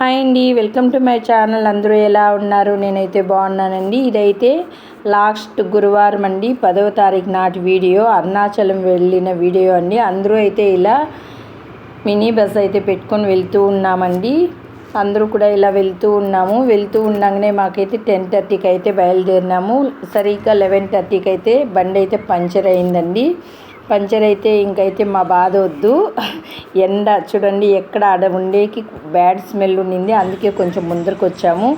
Hi అండి welcome to my channel. అందరూ ఎలా ఉన్నారు? నేనైతే బాగున్నానండి. ఇదైతే లాస్ట్ గురువారం అండి పదవ తారీఖు నాటి వీడియో అరుణాచలం వెళ్ళిన వీడియో అండి. అందరూ అయితే ఇలా మినీ బస్ అయితే పెట్టుకొని వెళ్తూ ఉన్నామండి. అందరూ కూడా ఇలా వెళ్తూ ఉన్నాము. వెళ్తూ ఉండగానే మాకైతే టెన్ థర్టీకి అయితే బయలుదేరినాము. సరిగ్గా లెవెన్ థర్టీకి అయితే బండి అయితే పంచర్ అయిందండి. పంచర్ అయితే ఇంకైతే మా బాధ వద్దు. ఎండ చూడండి ఎక్కడ ఆడ ఉండేకి బ్యాడ్ స్మెల్ ఉండింది. అందుకే కొంచెం ముందరకు వచ్చాము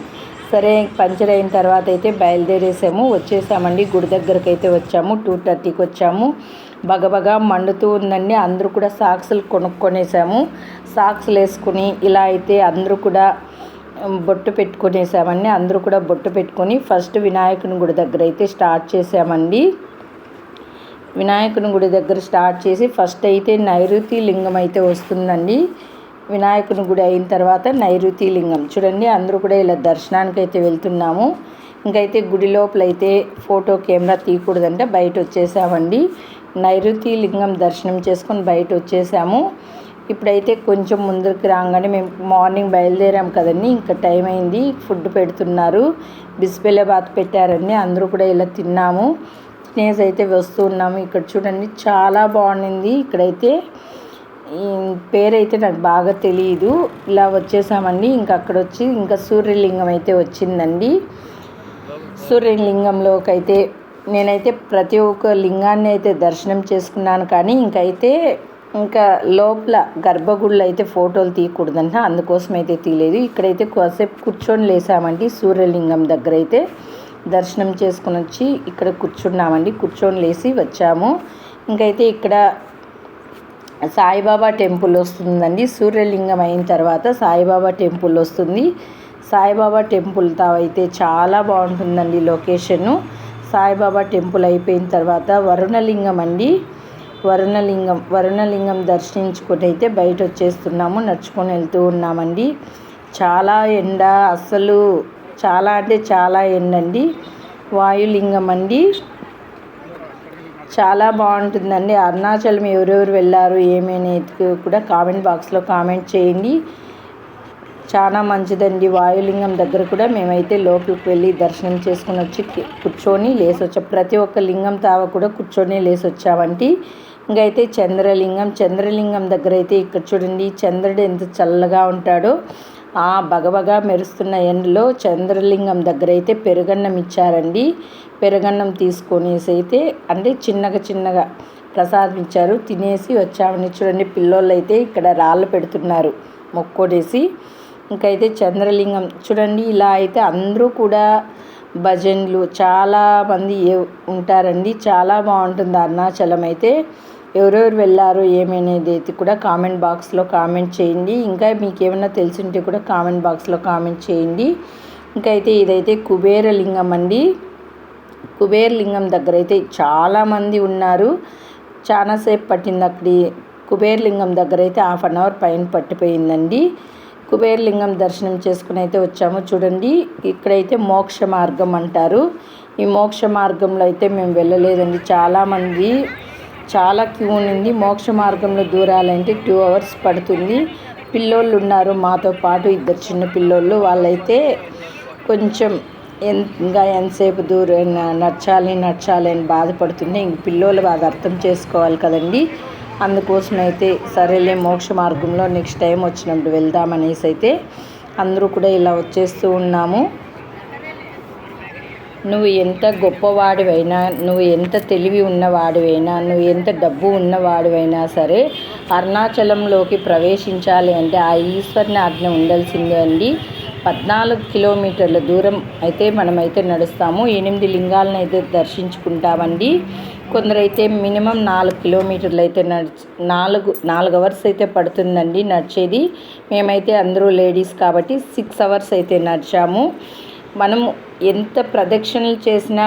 సరే పంచర్ అయిన తర్వాత అయితే బయలుదేరేసాము. వచ్చేసామండి. గుడి దగ్గరకు అయితే వచ్చాము. టూ థర్టీకి వచ్చాము. బగబగా మండుతూ ఉందండి. అందరూ కూడా సాక్సులు కొనుక్కొనేసాము. సాక్సులు వేసుకుని ఇలా అయితే అందరూ కూడా బొట్టు పెట్టుకునేసామండి. అందరూ కూడా బొట్టు పెట్టుకొని ఫస్ట్ వినాయకుని గుడి దగ్గర అయితే స్టార్ట్ చేసామండి. వినాయకుని గుడి దగ్గర స్టార్ట్ చేసి ఫస్ట్ అయితే నైరుతి లింగం అయితే వస్తుందండి. వినాయకుని గుడి అయిన తర్వాత నైరుతి లింగం. చూడండి అందరూ కూడా ఇలా దర్శనానికి అయితే వెళ్తున్నాము. ఇంకైతే గుడి లోపల అయితే ఫోటో కెమెరా తీయకూడదంటే బయట వచ్చేసామండి. నైరుతి లింగం దర్శనం చేసుకొని బయట వచ్చేసాము. ఇప్పుడైతే కొంచెం ముందరికి రాగానే మేము మార్నింగ్ బయలుదేరాం కదండి. ఇంకా టైం అయింది ఫుడ్ పెడుతున్నారు. బిస్బెల్లబాత్ పెట్టారండి అందరూ కూడా ఇలా తిన్నాము. తినేసి అయితే వస్తూ ఉన్నాము. ఇక్కడ చూడండి చాలా బాగుండింది. ఇక్కడైతే పేరైతే నాకు బాగా తెలియదు ఇలా వచ్చేసామండి. ఇంకా అక్కడ వచ్చి ఇంకా సూర్యలింగం అయితే వచ్చిందండి. సూర్యలింగంలోకి అయితే నేనైతే ప్రతి ఒక్క లింగాన్ని అయితే దర్శనం చేసుకున్నాను. కానీ ఇంకైతే ఇంకా లోపల గర్భగుళ్ళు అయితే ఫోటోలు తీయకూడదంట. అందుకోసం అయితే తీయలేదు. ఇక్కడైతే కాసేపు కూర్చొని లేసామండి సూర్యలింగం దగ్గర అయితే దర్శనం చేసుకుని వచ్చి ఇక్కడ కూర్చున్నామండి. కూర్చొని లేసి వచ్చాము. ఇంకైతే ఇక్కడ సాయిబాబా టెంపుల్ వస్తుందండి. సూర్యలింగం అయిన తర్వాత సాయిబాబా టెంపుల్ వస్తుంది. సాయిబాబా టెంపుల్ అయితే చాలా బాగుంటుందండి లొకేషను. సాయిబాబా టెంపుల్ అయిపోయిన తర్వాత వరుణలింగం అండి. వరుణలింగం వరుణలింగం దర్శించుకొని అయితే బయట వచ్చేస్తున్నాము నడుచుకొని వెళ్తూ ఉన్నామండి. చాలా ఎండ అస్సలు చాలా అంటే చాలా ఎండండి వాయులింగం అండి. చాలా బాగుంటుందండి. అరుణాచలం ఎవరెవరు వెళ్ళారు ఏమేమి కూడా కామెంట్ బాక్స్లో కామెంట్ చేయండి. చాలా మంచిదండి. వాయులింగం దగ్గర కూడా మేమైతే లోపలికి వెళ్ళి దర్శనం చేసుకుని వచ్చి కూర్చొని లేసి వచ్చాం ప్రతి ఒక్క లింగం తావ కూడా కూర్చొని లేసి వచ్చామంటి ఇంకైతే చంద్రలింగం. చంద్రలింగం దగ్గర అయితే ఇక్కడ చూడండి. చంద్రుడు ఎంత చల్లగా ఉంటాడో. ఆ బగబగా మెరుస్తున్న ఎండలో చంద్రలింగం దగ్గర అయితే పెరుగన్నం ఇచ్చారండి. పెరుగన్నం తీసుకొనేసి అయితే అంటే చిన్నగా చిన్నగా ప్రసాదం ఇచ్చారు తినేసి వచ్చామని చూడండి పిల్లోళ్ళు అయితే ఇక్కడ రాళ్ళు పెడుతున్నారు. మొక్కోడేసి ఇంకైతే చంద్రలింగం చూడండి ఇలా అయితే అందరూ కూడా భజన్లు చాలామంది ఉంటారండి. చాలా బాగుంటుంది అరుణాచలం అయితే. ఎవరెవరు వెళ్ళారు ఏమనేది అయితే కూడా కామెంట్ బాక్స్లో కామెంట్ చేయండి. ఇంకా మీకు ఏమైనా తెలిసింటే కూడా కామెంట్ బాక్స్లో కామెంట్ చేయండి. ఇంకా అయితే ఇదైతే కుబేరలింగం అండి. కుబేరలింగం దగ్గర అయితే చాలామంది ఉన్నారు. చాలాసేపు పట్టింది అక్కడి కుబేరలింగం దగ్గర అయితే హాఫ్ అన్ అవర్ పైన పట్టిపోయిందండి. కుబేరలింగం దర్శనం చేసుకుని అయితే వచ్చాము. చూడండి ఇక్కడైతే మోక్ష మార్గం అంటారు. ఈ మోక్ష మార్గంలో అయితే మేము వెళ్ళలేదండి. చాలామంది చాలా క్యూ ఉంది మోక్ష మార్గంలో దూరాలంటే టూ అవర్స్ పడుతుంది. పిల్లోళ్ళు ఉన్నారు. మాతో పాటు ఇద్దరు చిన్న పిల్లోళ్ళు. వాళ్ళైతే కొంచెం ఇంకా ఎంతసేపు దూరం నడచాలి నడచాలి అని బాధపడుతుంది ఇంక పిల్లోళ్ళు బాగా అర్థం చేసుకోవాలి కదండి. అందుకోసం అయితే సరేలే మోక్ష మార్గంలో నెక్స్ట్ టైం వచ్చినప్పుడు వెళ్దామనేసి అయితే అందరూ కూడా ఇలా వచ్చేస్తూ ఉన్నాము. నువ్వు ఎంత గొప్పవాడివైనా నువ్వు ఎంత తెలివి ఉన్నవాడివైనా నువ్వు ఎంత డబ్బు ఉన్నవాడివైనా సరే అరుణాచలంలోకి ప్రవేశించాలి అంటే ఆ ఈశ్వరుని ఆజ్ఞ ఉండాల్సిందే అండి. పద్నాలుగు కిలోమీటర్ల దూరం అయితే మనమైతే నడుస్తాము. ఎనిమిది లింగాలను అయితే దర్శించుకుంటామండి. కొందరైతే మినిమం నాలుగు కిలోమీటర్లు అయితే నడిచి నాలుగు నాలుగు అవర్స్ అయితే పడుతుందండి నడిచేది. మేమైతే అందరూ లేడీస్ కాబట్టి సిక్స్ అవర్స్ అయితే నడిచాము. మనం ఎంత ప్రదక్షిణలు చేసినా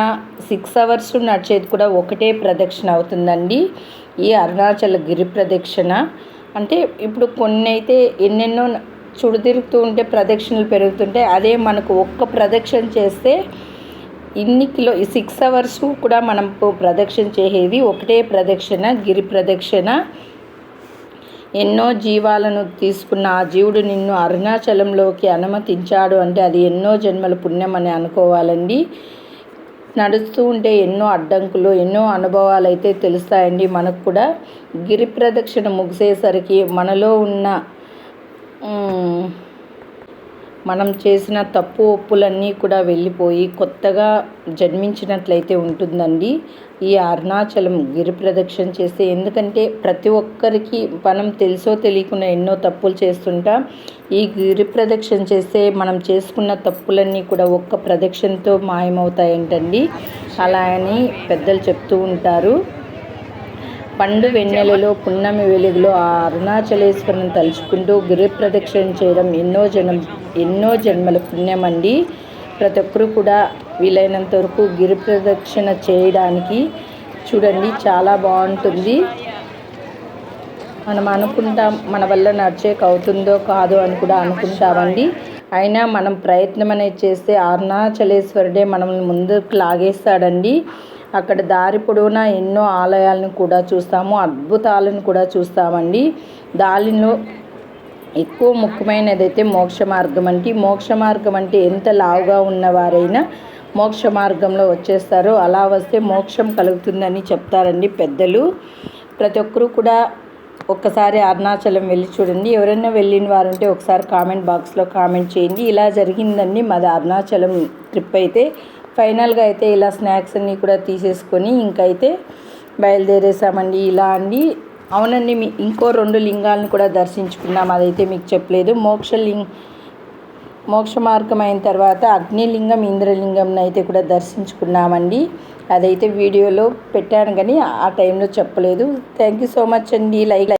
సిక్స్ అవర్స్ నడిచేది కూడా ఒకటే ప్రదక్షిణ అవుతుందండి. ఈ అరుణాచల గిరి ప్రదక్షిణ. అంటే ఇప్పుడు కొన్ని అయితే ఎన్నెన్నో చుడుతిరుగుతూ ఉంటే ప్రదక్షిణలు పెరుగుతుంటే అదే మనకు ఒక్క ప్రదక్షిణ చేస్తే ఇన్ని కిలో సిక్స్ అవర్స్ కూడా మనం ప్రదక్షిణ చేసేది ఒకటే ప్రదక్షిణ గిరి ప్రదక్షిణ. ఎన్నో జీవాలను తీసుకున్న ఆ జీవుడు నిన్ను అరుణాచలంలోకి అనుమతించాడు అంటే అది ఎన్నో జన్మల పుణ్యం అని అనుకోవాలండి. నడుస్తూ ఉంటే ఎన్నో అడ్డంకులు ఎన్నో అనుభవాలు అయితే తెలుస్తాయండి. మనకు కూడా గిరి ప్రదక్షిణ ముగిసేసరికి మనలో ఉన్న మనం చేసిన తప్పు ఒప్పులన్నీ కూడా వెళ్ళిపోయి కొత్తగా జన్మించినట్లయితే ఉంటుందండి. ఈ అరుణాచలం గిరి ప్రదక్షిణ చేస్తే ఎందుకంటే ప్రతి ఒక్కరికి మనం తెలుసో తెలియకుండా ఎన్నో తప్పులు చేస్తుంటాం. ఈ గిరి ప్రదక్షిణ చేస్తే మనం చేసుకున్న తప్పులన్నీ కూడా ఒక్క ప్రదక్షిణతో మాయమవుతాయంటండి. అలా అని పెద్దలు చెప్తూ ఉంటారు. పండు వెన్నెలలో పున్నమి వెలుగులో ఆ అరుణాచలేశ్వరుని తలుచుకుంటూ గిరి ప్రదక్షిణ చేయడం ఎన్నో జనం ఎన్నో జన్మల పుణ్యం అండి ప్రతి ఒక్కరు కూడా వీలైనంత వరకు గిరి ప్రదక్షిణ చేయడానికి చూడండి చాలా బాగుంటుంది. మనం అనుకుంటాం మన వల్ల నడిచేక అవుతుందో కాదో అని కూడా అనుకుంటామండి. అయినా మనం ప్రయత్నం అనేది చేస్తే అరుణాచలేశ్వరుడే మనల్ని ముందుకు లాగేస్తాడండి. అక్కడ దారి పొడవునా ఎన్నో ఆలయాలను కూడా చూస్తాము అద్భుతాలను కూడా చూస్తామండి. దానిలో ఎక్కువ ముఖ్యమైనది అయితే మోక్ష మార్గం అంటే మోక్ష మార్గం అంటే ఎంత లావుగా ఉన్నవారైనా మోక్ష మార్గంలో వచ్చేస్తారో. అలా వస్తే మోక్షం కలుగుతుందని చెప్తారండి పెద్దలు. ప్రతి ఒక్కరూ కూడా ఒక్కసారి అరుణాచలం వెళ్ళి చూడండి. ఎవరైనా వెళ్ళిన వారుంటే ఒకసారి కామెంట్ బాక్స్లో కామెంట్ చేయండి. ఇలా జరిగిందండి మాది అరుణాచలం ట్రిప్ అయితే. ఫైనల్గా అయితే ఇలా స్నాక్స్ అన్నీ కూడా తీసేసుకొని ఇంకైతే బయలుదేరేసామండి ఇలా అండి. అవునండి మీ ఇంకో రెండు లింగాలను కూడా దర్శించుకున్నాం. అదైతే మీకు చెప్పలేదు. మోక్ష లింగ్ మోక్ష మార్గం అయిన తర్వాత అగ్నిలింగం ఇంద్రలింగం అయితే కూడా దర్శించుకున్నామండి. అదైతే వీడియోలో పెట్టాను కానీ ఆ టైంలో చెప్పలేదు. థ్యాంక్ యూ సో మచ్ అండి. లైక్.